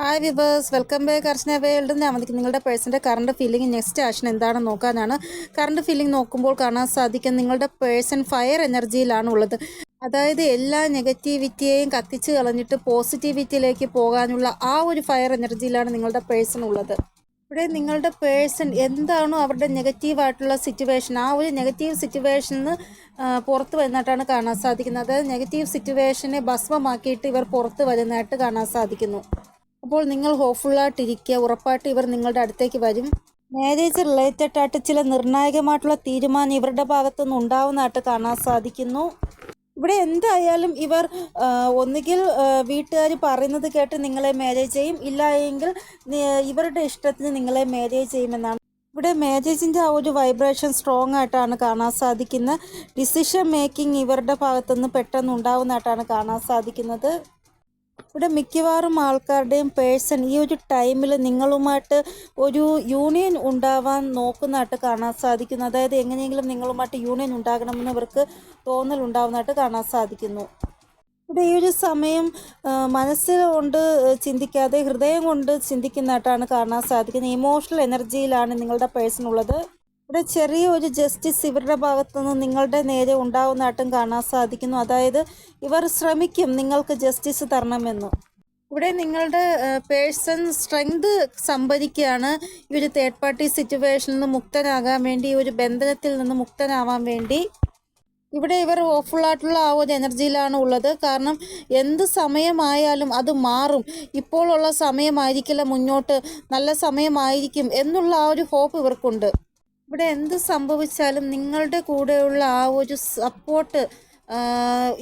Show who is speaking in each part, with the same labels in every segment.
Speaker 1: Hi viewers welcome back Archana world ഞാൻ വന്നിട്ട് നിങ്ങളുടെ പേഴ്സന്റെ കറണ്ട് ഫീലിംഗ് നെക്സ്റ്റ് ആക്ഷൻ എന്താണെന്ന് നോക്കാനാണ്. കറണ്ട് ഫീലിംഗ് നോക്കുമ്പോൾ കാണാൻ സാധിക്കും നിങ്ങളുടെ പേഴ്സൺ ഫയർ എനർജിയിലാണ് ഉള്ളത്. അതായത് എല്ലാ നെഗറ്റിവിറ്റിയെയും കത്തിച്ച് കളഞ്ഞിട്ട് പോസിറ്റിവിറ്റിയിലേക്ക് പോകാനുള്ള ആ ഒരു ഫയർ എനർജിയിലാണ് നിങ്ങളുടെ പേഴ്സൺ ഉള്ളത്. ഇവിടെ നിങ്ങളുടെ പേഴ്സൺ എന്താണോ അവരുടെ നെഗറ്റീവായിട്ടുള്ള സിറ്റുവേഷൻ ആ ഒരു നെഗറ്റീവ് സിറ്റുവേഷനിൽ നിന്ന് പുറത്ത് വരുന്നതായിട്ടാണ് കാണാൻ സാധിക്കുന്നത്. അതായത് നെഗറ്റീവ് സിറ്റുവേഷനെ ഭസ്മമാക്കിയിട്ട് ഇവർ പുറത്ത് വരുന്നതായിട്ട് കാണാൻ സാധിക്കുന്നു. അപ്പോൾ നിങ്ങൾ ഹോപ്പ്ഫുള്ളായിട്ടിരിക്കുക ഉറപ്പായിട്ട് ഇവർ നിങ്ങളുടെ അടുത്തേക്ക് വരും. മാരേജ് റിലേറ്റഡ് ആയിട്ട് ചില നിർണായകമായിട്ടുള്ള തീരുമാനം ഇവരുടെ ഭാഗത്തുനിന്ന് ഉണ്ടാവുന്നതായിട്ട് കാണാൻ സാധിക്കുന്നു. ഇവിടെ എന്തായാലും ഇവർ ഒന്നുകിൽ വീട്ടുകാർ പറയുന്നത് കേട്ട് നിങ്ങളെ മാരേജ് ചെയ്യും ഇല്ല എങ്കിൽ ഇവരുടെ ഇഷ്ടത്തിന് നിങ്ങളെ മാരേജ് ചെയ്യുമെന്നാണ്. ഇവിടെ മാരേജിന്റെ ആ ഒരു വൈബ്രേഷൻ സ്ട്രോങ് ആയിട്ടാണ് കാണാൻ സാധിക്കുന്നത്. ഡിസിഷൻ മേക്കിംഗ് ഇവരുടെ ഭാഗത്തുനിന്ന് പെട്ടെന്ന് ഉണ്ടാവുന്നതായിട്ടാണ് കാണാൻ സാധിക്കുന്നത്. ഇവിടെ മിക്കവാറും ആൾക്കാരുടെയും പേഴ്സൺ ഈ ഒരു ടൈമിൽ നിങ്ങളുമായിട്ട് ഒരു യൂണിയൻ ഉണ്ടാവാൻ നോക്കുന്നതായിട്ട് കാണാൻ സാധിക്കുന്നു. അതായത് എങ്ങനെയെങ്കിലും നിങ്ങളുമായിട്ട് യൂണിയൻ ഉണ്ടാകണമെന്ന് ഇവർക്ക് തോന്നൽ ഉണ്ടാവുന്നതായിട്ട് കാണാൻ സാധിക്കുന്നു. ഇവിടെ ഈ ഒരു സമയം മനസ്സിൽ കൊണ്ട് ചിന്തിക്കാതെ ഹൃദയം കൊണ്ട് ചിന്തിക്കുന്നതായിട്ടാണ് കാണാൻ സാധിക്കുന്നത്. ഇമോഷണൽ എനർജിയിലാണ് നിങ്ങളുടെ പേഴ്സൺ ഉള്ളത്. ഇവിടെ ചെറിയ ഒരു ജസ്റ്റിസ് ഇവരുടെ ഭാഗത്തുനിന്ന് നിങ്ങളുടെ നേരെ ഉണ്ടാവുന്നതായിട്ടും കാണാൻ സാധിക്കുന്നു. അതായത് ഇവർ ശ്രമിക്കും നിങ്ങൾക്ക് ജസ്റ്റിസ് തരണമെന്ന്. ഇവിടെ നിങ്ങളുടെ പേഴ്സൺ സ്ട്രെങ്ത് സംഭരിക്കുകയാണ്. ഈ ഒരു തേർഡ് പാർട്ടി സിറ്റുവേഷനിൽ നിന്ന് മുക്തനാകാൻ വേണ്ടി ഈ ഒരു ബന്ധനത്തിൽ നിന്ന് മുക്തനാവാൻ വേണ്ടി. ഇവിടെ ഇവർ ഓഫുള്ളായിട്ടുള്ള ആ ഒരു എനർജിയിലാണ് ഉള്ളത്. കാരണം എന്ത് സമയമായാലും അത് മാറും. ഇപ്പോഴുള്ള സമയമായിരിക്കില്ല മുന്നോട്ട്. നല്ല സമയമായിരിക്കും എന്നുള്ള ആ ഒരു ഹോപ്പ് ഇവർക്കുണ്ട്. ഇവിടെ എന്ത് സംഭവിച്ചാലും നിങ്ങളുടെ കൂടെയുള്ള ആ ഒരു സപ്പോർട്ട്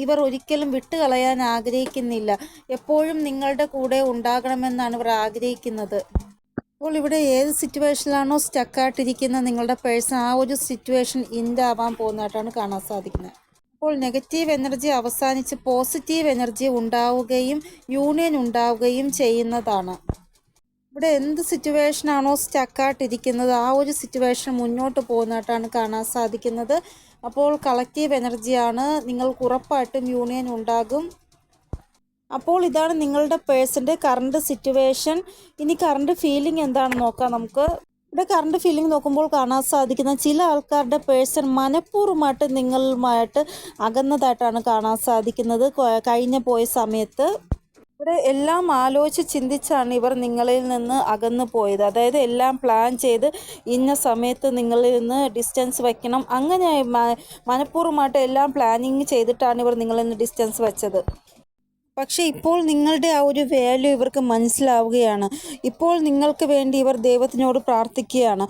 Speaker 1: ഇവർ ഒരിക്കലും വിട്ടുകളയാൻ ആഗ്രഹിക്കുന്നില്ല. എപ്പോഴും നിങ്ങളുടെ കൂടെ ഉണ്ടാകണമെന്നാണ് ഇവർ ആഗ്രഹിക്കുന്നത്. അപ്പോൾ ഇവിടെ ഏത് സിറ്റുവേഷനിലാണോ സ്റ്റക്കായിട്ടിരിക്കുന്ന നിങ്ങളുടെ പേഴ്സൺ ആ ഒരു സിറ്റുവേഷൻ ഇൻഡ് ആവാൻ പോകുന്നതായിട്ടാണ് കാണാൻ സാധിക്കുന്നത്. അപ്പോൾ നെഗറ്റീവ് എനർജി അവസാനിച്ച് പോസിറ്റീവ് എനർജി ഉണ്ടാവുകയും യൂണിയൻ ഉണ്ടാവുകയും ചെയ്യുന്നതാണ്. ഇവിടെ എന്ത് സിറ്റുവേഷൻ സിറ്റുവേഷനാണോ സ്റ്റക്കായിട്ടിരിക്കുന്നത് ആ ഒരു സിറ്റുവേഷൻ മുന്നോട്ട് പോകുന്നതായിട്ടാണ് കാണാൻ സാധിക്കുന്നത്. അപ്പോൾ കളക്റ്റീവ് എനർജിയാണ് നിങ്ങൾക്ക് ഉറപ്പായിട്ടും യൂണിയൻ ഉണ്ടാകും. അപ്പോൾ ഇതാണ് നിങ്ങളുടെ പേഴ്സന്റെ കറണ്ട് സിറ്റുവേഷൻ ഇനി കറണ്ട് ഫീലിംഗ് എന്താണെന്ന് നോക്കാം നമുക്ക്. ഇവിടെ കറണ്ട് ഫീലിംഗ് നോക്കുമ്പോൾ കാണാൻ സാധിക്കുന്ന ചില ആൾക്കാരുടെ പേഴ്സൺ മനഃപൂർവമായിട്ട് നിങ്ങളുമായിട്ട് അകന്നതായിട്ടാണ് കാണാൻ സാധിക്കുന്നത്. കഴിഞ്ഞ പോയ സമയത്ത്. ഇവിടെ എല്ലാം ആലോചിച്ച് ചിന്തിച്ചാണ് ഇവർ നിങ്ങളിൽ നിന്ന് അകന്നു പോയത്. അതായത് എല്ലാം പ്ലാൻ ചെയ്ത് ഇന്ന സമയത്ത് നിങ്ങളിൽ നിന്ന് ഡിസ്റ്റൻസ് വയ്ക്കണം അങ്ങനെ മനഃപൂർവമായിട്ട് എല്ലാം പ്ലാനിങ് ചെയ്തിട്ടാണ് ഇവർ നിങ്ങളിൽ നിന്ന് ഡിസ്റ്റൻസ് വെച്ചത്. പക്ഷേ ഇപ്പോൾ നിങ്ങളുടെ ആ ഒരു വാല്യൂ ഇവർക്ക് മനസ്സിലാവുകയാണ്. ഇപ്പോൾ നിങ്ങൾക്ക് വേണ്ടി ഇവർ ദൈവത്തിനോട് പ്രാർത്ഥിക്കുകയാണ്.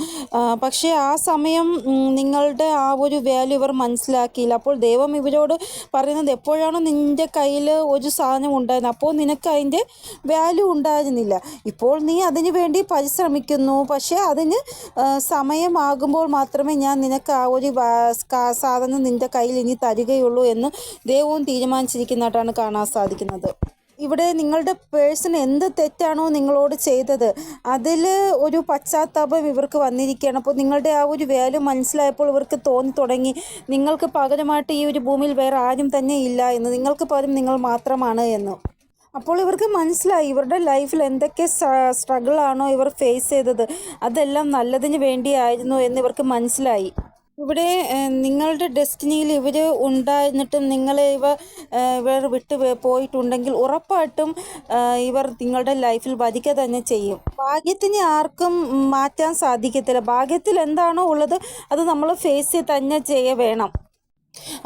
Speaker 1: പക്ഷേ ആ സമയം നിങ്ങളുടെ ആ ഒരു വാല്യൂ ഇവർ മനസ്സിലാക്കിയില്ല. അപ്പോൾ ദൈവം ഇവരോട് പറയുന്നത് എപ്പോഴാണോ നിന്റെ കയ്യിൽ ഒരു സാധനം ഉണ്ടായിരുന്നത് അപ്പോൾ നിനക്ക് അതിന്റെ വാല്യൂ ഉണ്ടായിരുന്നില്ല. ഇപ്പോൾ നീ അതിനു വേണ്ടി പരിശ്രമിക്കുന്നു. പക്ഷേ അതിന് സമയമാകുമ്പോൾ മാത്രമേ ഞാൻ നിനക്ക് ആ ഒരു സാധനം നിന്റെ കയ്യിൽ ഇനി തരികയുള്ളൂ എന്ന് ദൈവവും തീരുമാനിച്ചിരിക്കുന്നതായിട്ടാണ് കാണാൻ സാധിക്കുന്നത്. ഇവിടെ നിങ്ങളുടെ പേഴ്സൺ എന്ത് തെറ്റാണോ നിങ്ങളോട് ചെയ്തത് അതിൽ ഒരു പശ്ചാത്താപം ഇവർക്ക് വന്നിരിക്കുകയാണ്. അപ്പോൾ നിങ്ങളുടെ ആ ഒരു വാല്യൂ മനസ്സിലായപ്പോൾ ഇവർക്ക് തോന്നി തുടങ്ങി. നിങ്ങൾക്ക് പകരമായിട്ട് ഈ ഒരു ഭൂമിയിൽ വേറെ ആരും തന്നെ ഇല്ല എന്ന്. നിങ്ങൾക്ക് പകരം നിങ്ങൾ മാത്രമാണ് എന്ന്. അപ്പോൾ ഇവർക്ക് മനസ്സിലായി ഇവരുടെ ലൈഫിൽ എന്തൊക്കെ സ്ട്രഗിൾ ആണോ ഇവർ ഫേസ് ചെയ്തത്. അതെല്ലാം നല്ലതിന് വേണ്ടിയായിരുന്നു എന്ന് ഇവർക്ക് മനസ്സിലായി. ഇവിടെ നിങ്ങളുടെ ഡെസ്റ്റിനിയിൽ ഇവർ ഉണ്ടായിരുന്നിട്ടും നിങ്ങളെ ഇവ ഇവർ വിട്ട് പോയിട്ടുണ്ടെങ്കിൽ ഉറപ്പായിട്ടും ഇവർ നിങ്ങളുടെ ലൈഫിൽ വരിക തന്നെ ചെയ്യും. ഭാഗ്യത്തിന് ആർക്കും മാറ്റാൻ സാധിക്കത്തില്ല. ഭാഗ്യത്തിൽ എന്താണോ ഉള്ളത് അത് നമ്മൾ ഫേസ് തന്നെ ചെയ്യ വേണം.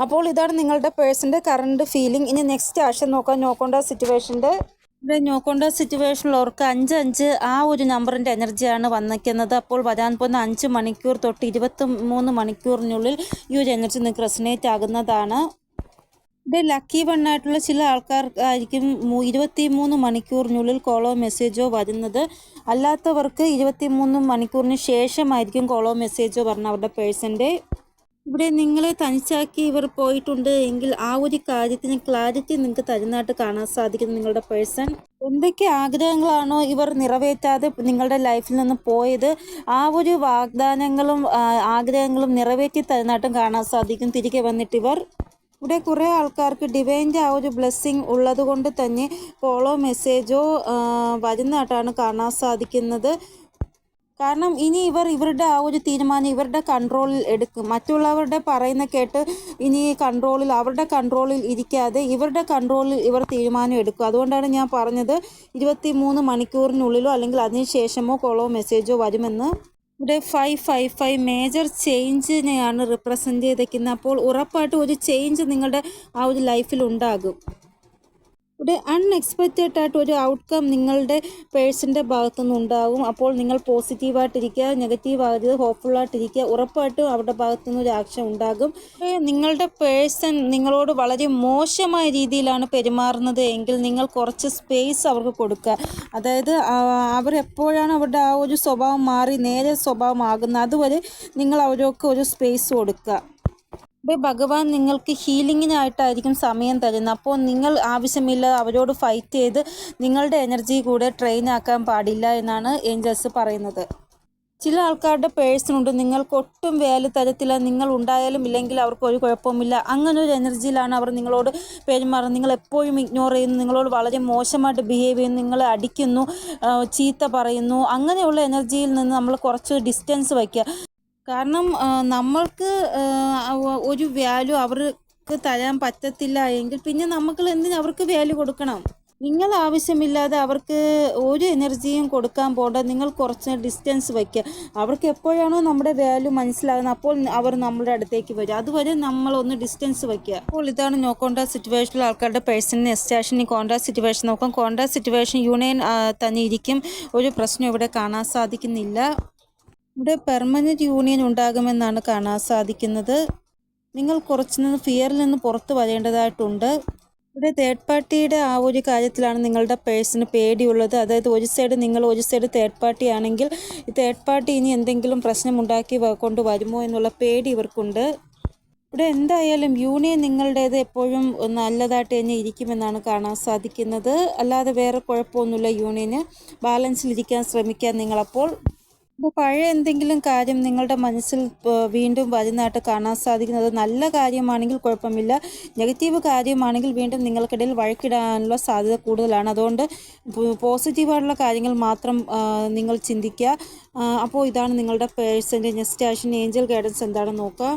Speaker 1: അപ്പോൾ ഇതാണ് നിങ്ങളുടെ പേഴ്സന്റെ കറണ്ട് ഫീലിംഗ് ഇനി നെക്സ്റ്റ് ആഴ്ച നോക്കാം. നോക്കേണ്ട സിറ്റുവേഷന്റെ ഇവിടെ സിറ്റുവേഷനിൽ ഓർക്ക് അഞ്ച് അഞ്ച് ആ ഒരു നമ്പറിന്റെ എനർജിയാണ് വന്നിരിക്കുന്നത്. അപ്പോൾ വരാൻ പോകുന്ന അഞ്ച് മണിക്കൂർ തൊട്ട് ഇരുപത്തി മൂന്ന് മണിക്കൂറിനുള്ളിൽ ഈ ഒരു എനർജി നിങ്ങൾക്ക് റെസിനേറ്റ് ആകുന്നതാണ്. ഇവിടെ ലക്കി വൺ ആയിട്ടുള്ള ചില ആൾക്കാർക്കായിരിക്കും ഇരുപത്തി മൂന്ന് മണിക്കൂറിനുള്ളിൽ കോളോ മെസ്സേജോ വരുന്നത്. അല്ലാത്തവർക്ക് ഇരുപത്തി മൂന്ന് മണിക്കൂറിന് ശേഷമായിരിക്കും കോളോ മെസ്സേജോ പറഞ്ഞ അവരുടെ പേഴ്സന്റെ ഇവിടെ നിങ്ങളെ തനിച്ചാക്കി ഇവർ പോയിട്ടുണ്ട്. എങ്കിൽ ആ ഒരു കാര്യത്തിന് ക്ലാരിറ്റി നിങ്ങൾക്ക് തരുന്നതായിട്ട് കാണാൻ സാധിക്കുന്നു നിങ്ങളുടെ പേഴ്സൺ. എന്തൊക്കെ ആഗ്രഹങ്ങളാണോ ഇവർ നിറവേറ്റാതെ നിങ്ങളുടെ ലൈഫിൽ നിന്ന് പോയത്? ആ ഒരു വാഗ്ദാനങ്ങളും ആഗ്രഹങ്ങളും നിറവേറ്റി തരുന്നതായിട്ടും കാണാൻ സാധിക്കും. തിരികെ വന്നിട്ട് ഇവർ. ഇവിടെ കുറേ ആൾക്കാർക്ക് ഡിവൈന്റെ ആ ഒരു ബ്ലെസ്സിങ് ഉള്ളത് കൊണ്ട് തന്നെ കോളോ മെസ്സേജോ വരുന്നതായിട്ടാണ് കാണാൻ സാധിക്കുന്നത്. കാരണം ഇനി ഇവർ ഇവരുടെ ആ ഒരു തീരുമാനം ഇവരുടെ കൺട്രോളിൽ എടുക്കും. മറ്റുള്ളവരുടെ പറയുന്ന കേട്ട് ഇനി കൺട്രോളിൽ അവരുടെ കൺട്രോളിൽ ഇരിക്കാതെ ഇവരുടെ കൺട്രോളിൽ ഇവർ തീരുമാനം എടുക്കും. അതുകൊണ്ടാണ് ഞാൻ പറഞ്ഞത് ഇരുപത്തി മൂന്ന് മണിക്കൂറിനുള്ളിലോ അല്ലെങ്കിൽ അതിനുശേഷമോ കോളോ മെസ്സേജോ വരുമെന്ന്. ഇവിടെ ഫൈവ് ഫൈവ് ഫൈവ് മേജർ ചേഞ്ചിനെയാണ് റിപ്രസെന്റ് ചെയ്തേക്കുന്നത്. അപ്പോൾ ഉറപ്പായിട്ടും ഒരു ചേഞ്ച് നിങ്ങളുടെ ആ ഒരു ലൈഫിൽ ഉണ്ടാകും. ഇവിടെ അൺഎക്സ്പെക്റ്റഡ് ആയിട്ട് ഒരു ഔട്ട്കം നിങ്ങളുടെ പേഴ്സന്റെ ഭാഗത്തുനിന്ന് ഉണ്ടാകും അപ്പോൾ നിങ്ങൾ പോസിറ്റീവായിട്ടിരിക്കുക നെഗറ്റീവ് ആകരുത് ഹോപ്പ്ഫുള്ളായിട്ടിരിക്കുക ഉറപ്പായിട്ടും അവരുടെ ഭാഗത്തുനിന്ന് ഒരു ആക്ഷൻ ഉണ്ടാകും. നിങ്ങളുടെ പേഴ്സൺ നിങ്ങളോട് വളരെ മോശമായ രീതിയിലാണ് പെരുമാറുന്നത് എങ്കിൽ നിങ്ങൾ കുറച്ച് സ്പേസ് അവർക്ക് കൊടുക്കുക. അതായത് അവരെപ്പോഴാണ് അവരുടെ ആ ഒരു സ്വഭാവം മാറി നേരെ സ്വഭാവമാകുന്നത് അതുവരെ നിങ്ങൾ അവർക്ക് ഒരു സ്പേസ് കൊടുക്കുക. ഇവിടെ ഭഗവാൻ നിങ്ങൾക്ക് ഹീലിങ്ങിനായിട്ടായിരിക്കും സമയം തരുന്നത്. അപ്പോൾ നിങ്ങൾ ആവശ്യമില്ല അവരോട് ഫൈറ്റ് ചെയ്ത് നിങ്ങളുടെ എനർജി കൂടെ ട്രെയിൻ ആക്കാൻ പാടില്ല എന്നാണ് ഏഞ്ചൽസ് പറയുന്നത്. ചില ആൾക്കാരുടെ പേഴ്സണുണ്ട് നിങ്ങൾക്ക് ഒട്ടും വേല തരത്തില്ല. നിങ്ങൾ ഉണ്ടായാലും ഇല്ലെങ്കിൽ അവർക്ക് ഒരു കുഴപ്പമില്ല അങ്ങനെ ഒരു എനർജിയിലാണ് അവർ നിങ്ങളോട് പെരുമാറുന്നത്. നിങ്ങൾ എപ്പോഴും ഇഗ്നോർ ചെയ്യുന്നു. നിങ്ങളോട് വളരെ മോശമായിട്ട് ബിഹേവ് ചെയ്യുന്നു. നിങ്ങളെ അടിക്കുന്നു ചീത്ത പറയുന്നു. അങ്ങനെയുള്ള എനർജിയിൽ നിന്ന് നമ്മൾ കുറച്ച് ഡിസ്റ്റൻസ് വയ്ക്കുക. കാരണം നമ്മൾക്ക് ഒരു വാല്യൂ അവർക്ക് തരാൻ പറ്റത്തില്ല എങ്കിൽ പിന്നെ നമുക്ക് എന്തിന് അവർക്ക് വാല്യൂ കൊടുക്കണം? നിങ്ങൾ ആവശ്യമില്ലാതെ അവർക്ക് ഒരു എനർജിയും കൊടുക്കാൻ പോകണ്ട നിങ്ങൾ കുറച്ച് ഡിസ്റ്റൻസ് വയ്ക്കുക അവർക്ക് എപ്പോഴാണോ നമ്മുടെ വാല്യൂ മനസ്സിലാകുന്നത് അപ്പോൾ അവർ നമ്മുടെ അടുത്തേക്ക് വരും. അതുവരെ നമ്മൾ ഒന്ന് ഡിസ്റ്റൻസ് വയ്ക്കുക അപ്പോൾ ഇതാണ് നോ കോൺട്രാക്ട് സിറ്റുവേഷനിൽ ആൾക്കാരുടെ പേഴ്സണൽ എസ്റ്റാഷൻ ഈ കോൺട്രാക്ട് സിറ്റുവേഷൻ നോക്കാം. കോൺട്രാക്ട് സിറ്റുവേഷൻ യൂണിയൻ തന്നെ ഇരിക്കും. ഒരു പ്രശ്നം ഇവിടെ കാണാൻ സാധിക്കുന്നില്ല. ഇവിടെ പെർമനന്റ് യൂണിയൻ ഉണ്ടാകുമെന്നാണ് കാണാൻ സാധിക്കുന്നത്. നിങ്ങൾ കുറച്ച് നിന്ന് ഫിയറിൽ നിന്ന് പുറത്തു വരേണ്ടതായിട്ടുണ്ട്. ഇവിടെ തേർഡ് പാർട്ടിയുടെ ആ ഒരു കാര്യത്തിലാണ് നിങ്ങളുടെ പേഴ്സണ് പേടിയുള്ളത്. അതായത് ഒരു സൈഡ് നിങ്ങൾ ഒരു സൈഡ് തേർഡ് പാർട്ടി ആണെങ്കിൽ ഈ തേർഡ് പാർട്ടി ഇനി എന്തെങ്കിലും പ്രശ്നം ഉണ്ടാക്കി കൊണ്ട് വരുമോ എന്നുള്ള പേടി ഇവർക്കുണ്ട്. ഇവിടെ എന്തായാലും യൂണിയൻ നിങ്ങളുടേത് എപ്പോഴും നല്ലതായിട്ട് തന്നെ ഇരിക്കുമെന്നാണ് കാണാൻ സാധിക്കുന്നത്. അല്ലാതെ വേറെ കുഴപ്പമൊന്നുമില്ല യൂണിയന് ബാലൻസിലിരിക്കാൻ ശ്രമിക്കാൻ നിങ്ങളപ്പോൾ. അപ്പോൾ പഴയ എന്തെങ്കിലും കാര്യം നിങ്ങളുടെ മനസ്സിൽ വീണ്ടും വരുന്നതായിട്ട് കാണാൻ സാധിക്കുന്നത് നല്ല കാര്യമാണെങ്കിൽ കുഴപ്പമില്ല. നെഗറ്റീവ് കാര്യമാണെങ്കിൽ വീണ്ടും നിങ്ങൾക്കിടയിൽ വഴക്കിടാനുള്ള സാധ്യത കൂടുതലാണ്. അതുകൊണ്ട് പോസിറ്റീവായിട്ടുള്ള കാര്യങ്ങൾ മാത്രം നിങ്ങൾ ചിന്തിക്കുക. അപ്പോൾ ഇതാണ് നിങ്ങളുടെ പേഴ്സന്റെ നെക്സ്റ്റ് ആക്ഷൻ. ഏഞ്ചൽ ഗൈഡൻസ് എന്താണെന്ന് നോക്കുക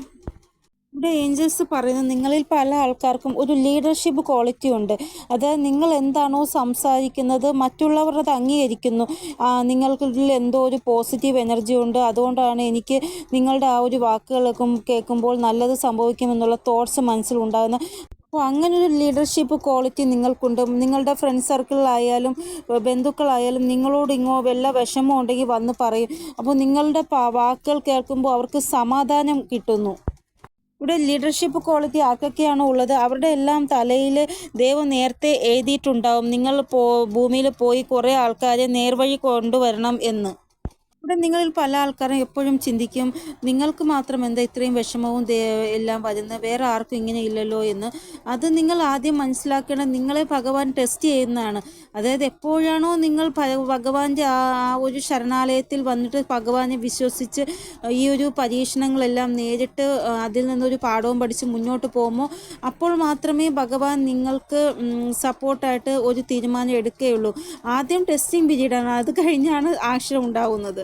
Speaker 1: ഇവിടെ ഏഞ്ചൽസ് പറയുന്നത് നിങ്ങളിൽ പല ആൾക്കാർക്കും ഒരു ലീഡർഷിപ്പ് ക്വാളിറ്റി ഉണ്ട്. അത് നിങ്ങൾ എന്താണോ സംസാരിക്കുന്നത് മറ്റുള്ളവർ അത് അംഗീകരിക്കുന്നു. ആ, നിങ്ങൾക്കിതിൽ എന്തോ ഒരു പോസിറ്റീവ് എനർജി ഉണ്ട്. അതുകൊണ്ടാണ് എനിക്ക് നിങ്ങളുടെ ആ ഒരു വാക്കുകൾ കേൾക്കുമ്പോൾ നല്ലത് സംഭവിക്കുമെന്നുള്ള തോട്ട്സ് മനസ്സിലുണ്ടാകുന്ന അപ്പോൾ അങ്ങനെ ഒരു ലീഡർഷിപ്പ് ക്വാളിറ്റി നിങ്ങൾക്കുണ്ട്. നിങ്ങളുടെ ഫ്രണ്ട് സർക്കിളിലായാലും ബന്ധുക്കളായാലും നിങ്ങളോട് ഇങ്ങോ വല്ല വിഷമം ഉണ്ടെങ്കിൽ വന്ന് പറയും. അപ്പോൾ നിങ്ങളുടെ വാക്കുകൾ കേൾക്കുമ്പോൾ അവർക്ക് സമാധാനം കിട്ടുന്നു. ഇവിടെ ലീഡർഷിപ്പ് ക്വാളിറ്റി ആർക്കൊക്കെയാണോ ഉള്ളത്? അവരുടെ എല്ലാം തലയിൽ ദൈവം നേരത്തെ എഴുതിയിട്ടുണ്ടാവും. നിങ്ങൾ പോ ഭൂമിയിൽ പോയി കുറേ ആൾക്കാരെ നേർവഴി കൊണ്ടുവരണം എന്ന്. ഇവിടെ നിങ്ങളിൽ പല ആൾക്കാരും എപ്പോഴും ചിന്തിക്കും നിങ്ങൾക്ക് മാത്രം എന്താ ഇത്രയും വിഷമവും എല്ലാം വരുന്നത്? വേറെ ആർക്കും ഇങ്ങനെ ഇല്ലല്ലോ? എന്ന്. അത് നിങ്ങൾ ആദ്യം മനസ്സിലാക്കേണ്ടത് നിങ്ങളെ ഭഗവാൻ ടെസ്റ്റ് ചെയ്യുന്നതാണ്. അതായത് എപ്പോഴാണോ നിങ്ങൾ ഭഗവാന്റെ ആ ഒരു ശരണാലയത്തിൽ വന്നിട്ട് ഭഗവാനെ വിശ്വസിച്ച് ഈ ഒരു പരീക്ഷണങ്ങളെല്ലാം നേരിട്ട് അതിൽ നിന്നൊരു പാഠവും പഠിച്ച് മുന്നോട്ട് പോകുമ്പോൾ അപ്പോൾ മാത്രമേ ഭഗവാൻ നിങ്ങൾക്ക് സപ്പോർട്ടായിട്ട് ഒരു തീരുമാനം എടുക്കുകയുള്ളൂ. ആദ്യം ടെസ്റ്റിംഗ് പീരീഡാണ്. അത് കഴിഞ്ഞാണ് ആക്ഷൻ ഉണ്ടാവുന്നത്.